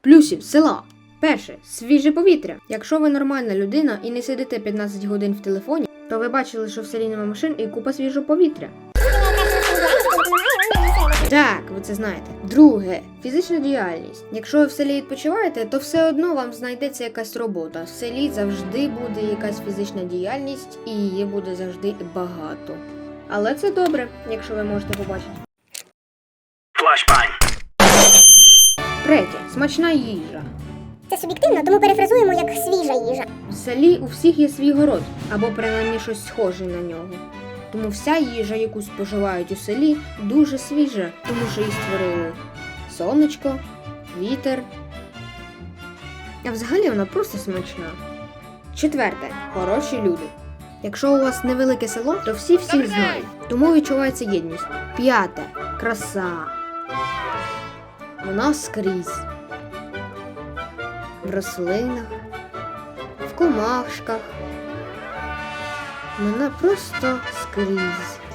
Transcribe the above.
плюсів села. Перше свіже повітря. Якщо ви нормальна людина і не сидите 15 годин в телефоні, то ви бачили, що в селі нема машин і купа свіжого повітря. Так, ви це знаєте. Друге, фізична діяльність. Якщо ви в селі відпочиваєте, то все одно вам знайдеться якась робота. В селі завжди буде якась фізична діяльність і її буде завжди багато. Але це добре, якщо ви можете побачити. Третє смачна їжа. Це суб'єктивно, тому перефразуємо як свіжа їжа. В селі у всіх є свій город, або принаймні щось схоже на нього. Тому вся їжа, яку споживають у селі, дуже свіжа, тому що її створили сонечко, вітер. А взагалі вона просто смачна. Четверте хороші люди. Якщо у вас невелике село, то всі всіх знають, тому відчувається єдність. П'яте краса. Вона скрізь. В рослинах, в комашках. Вона просто скрізь.